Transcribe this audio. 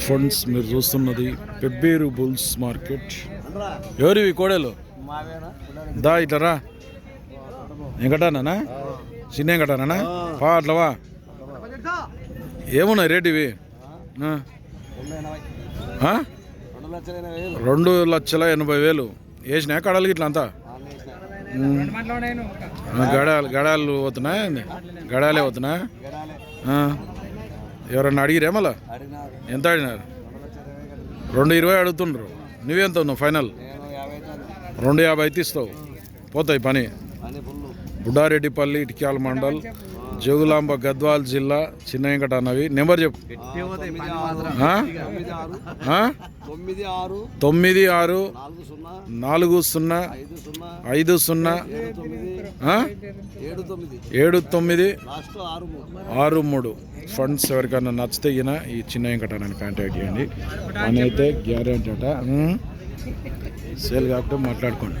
Friends మీరు చూస్తున్నది Pebbair bulls market. ఎవరివి కోడలు? దా ఇట్లా రా. వెంకటానా చిన్న వెంకటానా పా అట్లవా ఏమున్నాయి రేట్ ఇవి? ఆ? ఆ? రెండు లక్షల ఎనభై వేలు. వేసినా కడలకి ఇట్లా అంతా? గడాలు గడాలు పోతున్నాయి గడాలే పోతున్నాయి? ఎవరన్నా అడిగిరే మళ్ళా? ఎంత అడిగినారు? రెండు ఇరవై అడుగుతుండ్రు. నువ్వెంత ఉన్నావు ఫైనల్? రెండు యాభై అయితే ఇస్తావు. పోతాయి పని. బుడ్డారెడ్డిపల్లి ఇటిక్యాల మండల్ జోగులాంబ గద్వాల్ జిల్లా చిన్న వెంకట అన్నవి నెంబర్ చెప్పు? తొమ్మిది ఆరు. నాలుగు సున్నా. ఐదు సున్నా. ఏడు తొమ్మిది. ఆరు మూడు. ఫండ్స్ ఎవరికైనా నచ్చితే ఈయన ఈ చిన్న నన్ను కాంటాక్ట్ చేయండి. అని అయితే గ్యారెంటీ అట. సేల్ కాకపోతే మాట్లాడుకోండి.